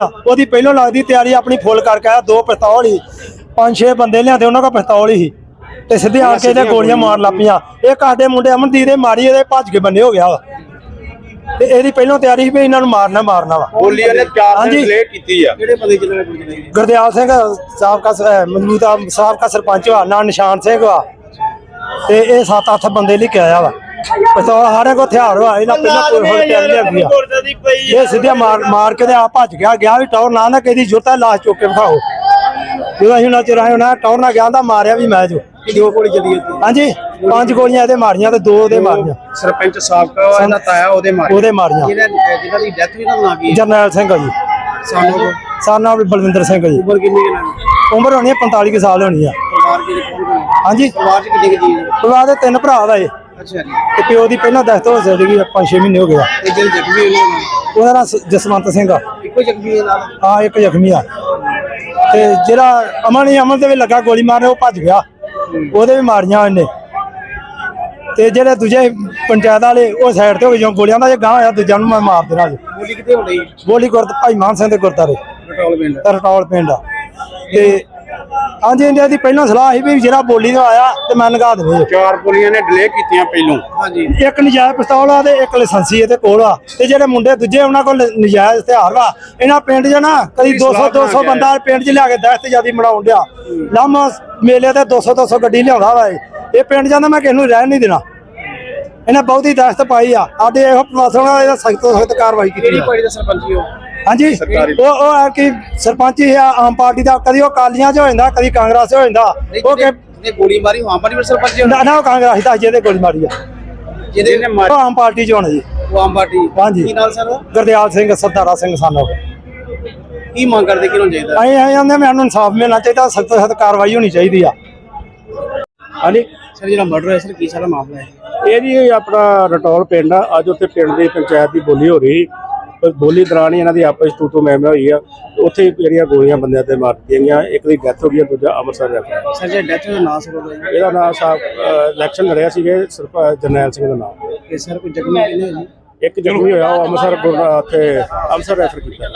ਉਹਦੀ ਪਹਿਲੋਂ ਲੱਗਦੀ ਤਿਆਰੀ ਆਪਣੀ ਫੁੱਲ ਕਰਕੇ ਆਇਆ ਦੋ ਪਿਸਤੌਲ ਹੀ ਪੰਜ ਛੇ ਬੰਦੇ ਲਿਆਂਦੇ ਉਹਨਾਂ ਕੋਲ ਪਿਸਤੌਲ ਹੀ ਤੇ ਸਿੱਧੇ ਆ ਕੇ ਇਹਦੇ ਗੋਲੀਆਂ ਮਾਰ ਲੱਪੀਆਂ ਇਹ ਸਾਡੇ ਮੁੰਡੇ ਅਮਨਦੀਪ ਦੇ ਮਾਰੀ ਇਹਦੇ ਭੱਜ ਕੇ ਬੰਨੇ ਹੋ ਗਿਆ ਵਾ। ਤੇ ਇਹਦੀ ਪਹਿਲੋਂ ਤਿਆਰੀ ਸੀ ਵੀ ਇਹਨਾਂ ਨੂੰ ਮਾਰਨਾ ਮਾਰਨਾ ਵਾ। ਬੋਲੀ ਇਹਨੇ ਚਾਰ ਹਾਂਜੀ। ਦਿਨ ਲੇਟ ਕੀਤੀ ਆ। ਕਿਹੜੇ ਬੰਦੇ ਚੱਲਣੇ ਪੁਲਿਸ ਨੇ ਗੁਰਦਿਆਲ ਸਿੰਘ ਸਾਬਕਾ ਸ- ਮੌਜੂਦਾ ਸਾਬਕਾ ਸਰਪੰਚ ਵਾ ਨਾ ਨਿਸ਼ਾਨ ਸਿੰਘ ਵਾ। ਤੇ ਇਹ 7-8 ਬੰਦੇ ਲੈ ਕੇ ਆਇਆ ਵਾ। ਪਿਸਤੌਲ ਹਾਰੇ ਕੋ ਹਥਿਆਰ ਵਾ ਇਹਨਾਂ ਪਹਿਲਾਂ ਕੋਈ ਹੋਰ ਤਿਆਰੀ ਲਿਆਂਦੀ ਆ। ਇਹ ਸਿੱਧਾ ਮਾਰ ਮਾਰ ਕੇ ਤੇ ਆ ਭੱਜ ਗਿਆ ਗਿਆ ਵੀ ਟੌਰ ਨਾ ਨਾ ਕਿਹਦੀ ਜੁੱਤਾ ਲਾਸ਼ ਚੁੱਕ ਕੇ ਵਿਖਾਓ। ਜਦੋਂ ਅਸੀਂ ਉਹਨਾਂ ਚਿਰ ਆਏ ਉਹਨਾਂ ਟੌਰ ਨਾ ਗਿਆ ਤਾਂ ਮਾਰਿਆ ਵੀ ਮੈਂ ਜੋ। ਕਿੰਨੀ ਗੋਲੀ ਚੱਲੀ ਇੱਥੇ? ਹਾਂਜੀ ਪੰਜ ਗੋਲੀਆਂ ਇਹਦੇ ਮਾਰੀਆਂ ਤੇ ਦੋ ਉਹਦੇ ਮਾਰੀਆਂ। ਸਰਪੰਚ ਸਾਬਕਾ ਵਾ, ਇਹਦਾ ਤਾਇਆ ਉਹਦੇ ਮਾਰੇ ਉਹਦੇ ਮਾਰੀਆਂ। ਜਿਹਨਾਂ ਜਿਹਨਾਂ ਦੀ ਡੈਥ ਵੀ ਨਾ ਨਾ ਗਈ। ਜਰਨੈਲ ਸਿੰਘ ਆ ਜੀ। ਸਾਨੂੰ ਸਾਨਾ ਬਲਵਿੰਦਰ ਸਿੰਘ ਜੀ। ਉਮਰ ਕਿੰਨੀ ਇਹਨਾਂ ਦੀ ਉਮਰ ਹੋਣੀ ਹੈ 45 ਕੁ ਸਾਲ ਹੋਣੀ ਆ। ਪਰਿਵਾਰ ਦੇ ਕੌਣ ਕੌਣ ਹੈ? ਹਾਂਜੀ। ਪਰਿਵਾਰ ਚ ਕਿੰਨੇ ਕੁ ਜੀ ਨੇ? ਪਰਿਵਾਰ ਦੇ ਤਿੰਨ ਭਰਾ ਵਾ ਇਹ। ਅੱਛਾ ਜੀ। ਤੇ ਪਿਓ ਦੀ ਪਹਿਲਾਂ ਦਸਤ ਹੋ ਸਕਦੀ 5-6 ਮਹੀਨੇ ਹੋ ਗਏ ਆ। ਇਹ ਜਿਹੜੇ ਜ਼ਖਮੀ ਉਹਨਾਂ ਨੂੰ ਉਹਦਾ ਨਾਮ ਸ- ਜਸਵੰਤ ਸਿੰਘ ਆ। ਇੱਕੋ ਜ਼ਖਮੀ ਹੈ ਨਾਲ? ਆ ਇੱਕ ਜ਼ਖਮੀ ਆ। ਤੇ ਜਿਹੜਾ ਅਮਨ ਹੀ ਅਮਨ ਦੇ ਵੀ ਲੱਗਾ ਗੋਲੀ ਮਾਰਨ ਉਹ ਭੱਜ ਗਿਆ। ਉਹਦੇ ਵੀ ਮਾਰੀਆਂ ਇਹਨੇ ਤੇ ਜਿਹੜੇ ਦੂਜੇ ਪੰਚਾਇਤ ਵਾਲੇ ਉਹ ਸਾਈਡ ਤੇ ਹੋ ਗਏ ਜੋ ਗੋਲੀਆਂ ਦਾ ਜੇ ਗਾਂ ਹੋਇਆ ਦੂਜਾ ਨੂੰ ਮੈਂ ਮਾਰ ਦੇਣਾ ਜੀ। ਗੋਲੀ ਕਿੱਥੇ ਹੋ ਰਹੀ ਗੋਲੀ ਗੁਰਦ ਭਾਈ ਮਾਨ ਸਿੰਘ ਦੇ ਗੁਰਦਾਰੇ ਪਟੋਲ ਪਿੰਡ। ਰਟੌਲ ਪਿੰਡ ਆ। ਤੇ ਹਾਂਜੀ ਇੰਡੀਆ ਦੀ ਪਹਿਲਾਂ ਸਲਾਹ ਸੀ ਵੀ ਜਿਹੜਾ ਬੋਲੀ ਦਾ ਆਇਆ ਤੇ ਮੈਂ ਲਗਾ ਦੇਣੇ ਚਾਰ ਗੋਲੀਆਂ ਨੇ ਡਿਲੇ ਕੀਤੀਆਂ ਪਹਿਲੋਂ। ਹਾਂਜੀ। ਇੱਕ ਨਜਾਇਜ਼ ਪਿਸਤੌਲ ਆ ਤੇ ਇੱਕ ਲਾਇਸੈਂਸੀ ਇਹਦੇ ਕੋਲ ਆ। ਤੇ ਜਿਹੜੇ ਮੁੰਡੇ ਦੂਜੇ ਉਹਨਾਂ ਕੋਲ ਨਜਾਇਜ਼ ਹਥਿਆਰ ਵਾ ਇਹਨਾਂ ਪਿੰਡ 'ਚ ਨਾ ਕਦੀ 200 200 ਬੰਦਾ ਪਿੰਡ 'ਚ ਲਿਆ ਕੇ ਦਹਿਸ਼ਤ ਜਿਆਦੀ ਮਨਾਉਣ ਡਿਆ। ਲਾਮਾ ਮੇਲੇ ਤੇ 200 200 ਗੱਡੀ ਲਿਆਉਂਦਾ ਵਾ ਇਹ। ਪਿੰਡ ਜਾਂਦਾ ਮੈਂ ਕਿਸੇ ਨੂੰ ਰਹਿਣ ਨਹੀਂ ਦੇਣਾ। ਇਹਨੇ ਬਹੁਤੀ ਦਹਿਸ਼ਤ ਪਾਈ ਆ। ਆਦੇ ਇਹੋ ਪ੍ਰਸ਼ਾਸਨ ਵਾਲੇ ਦਾ ਸਖਤ ਤੋਂ ਸਖਤ ਕਾਰਵਾਈ ਕੀਤੀ ਕਿਹੜੀ ਪਾਰਟੀ ਦਾ ਸਰਪੰਚ ਹੋ ਹਾਂਜੀ। ਉਹ ਉਹ ਆ ਕਿ ਸਰਪੰਚ ਹੀ ਆ ਆਮ ਪਾਰਟੀ ਦਾ ਕਦੀ ਉਹ ਕਾਲੀਆਂ 'ਚ ਹੋ ਜਾਂਦਾ ਕਦੀ ਕਾਂਗਰਸ 'ਚ ਹੋ ਜਾਂਦਾ। ਉਹ ਕਿ ਨੇ ਗੋਲੀ ਮਾਰੀ ਹਾਂ ਪਾਰਟੀ ਦਾ ਸਰਪੰਚ ਹੀ ਹੋਣਾ। ਨਾ ਨਾ ਉਹ ਕਾਂਗਰਸ ਦਾ ਜਿਹਦੇ ਗੋਲੀ ਮਾਰੀ ਆ। ਜਿਹਦੇ ਨੇ ਉਹ ਆਮ ਪਾਰਟੀ 'ਚ ਹੋਣਾ ਜੀ। ਉਹ ਆਮ ਪਾਰਟੀ। ਹਾਂਜੀ। ਕੀ ਨਾਲ ਸਰ ਗੁਰਦਿਆਲ ਸਿੰਘ ਸਰਦਾਰਾ ਸਿੰਘ ਸਾਨੋ। ਕੀ ਮੰਗ ਕਰਦੇ ਕਿਹਨੂੰ ਚਾਹੀਦਾ? ਅਸੀਂ ਆਏ ਜਾਂਦੇ ਮੈਨੂੰ ਇਨਸਾਫ ਮਿਲਣਾ ਚਾਹੀਦਾ ਸਖਤ ਸਖਤ ਕਾਰਵਾਈ ਹੋਣੀ ਚਾਹੀਦੀ ਆ। ਹਾਂਜੀ। ਸਰ ਜਿਹੜਾ ਮਰਡਰ ਹੋਇਆ ਸਰ ਕੀ ਸਾਰਾ ਮਾਮਲਾ ਹੈ? ਇਹ ਜੀ ਆਪਣਾ ਰਟੌਲ ਪਿੰਡ ਆ ਅੱਜ ਉੱਥੇ ਪਿੰਡ ਦੀ ਪੰਚਾਇਤ ਦੀ ਬੋਲੀ ਹੋ ਰਹੀ। ਬੋਲੀ ਦੌਰਾਨ ਹੀ ਇਹਨਾਂ ਦੀ ਆਪਸ ਤੂ ਤੂ ਮੈਂ ਮੈਂ ਹੋਈ ਆ। ਤੇ ਉੱਥੇ ਜਿਹੜੀਆਂ ਗੋਲੀਆਂ ਬੰਦਿਆਂ ਤੇ ਮਾਰ ਦਿੱਤੀਆਂ ਗਈਆਂ ਇੱਕ ਦੀ ਡੈਥ ਹੋ ਗਈ ਆ, ਦੂਜਾ ਅੰਮ੍ਰਿਤਸਰ ਰੈਫਰ ਸਰ ਜਿਹੜਾ ਡੈਥ ਦਾ ਨਾਂ ਸਰ ਉਹਦਾ ਜੀ? ਇਹਦਾ ਨਾਮ ਸਾਹਿਬ ਇਲੈਕਸ਼ਨ ਲੜਿਆ ਸੀਗੇ ਸਰਪੰਚ ਜਰਨੈਲ ਸਿੰਘ ਦਾ ਨਾਮ ਇਹ ਸਰ ਕੋਈ ਜ਼ਖਮੀ ਹੈ ਜੀ? ਇੱਕ ਜ਼ਖਮੀ ਹੋਇਆ ਉਹ ਅੰਮ੍ਰਿਤਸਰ ਗੁਰ- ਉੱਥੇ ਅੰਮ੍ਰਿਤਸਰ ਰੈਫਰ ਕੀਤਾ।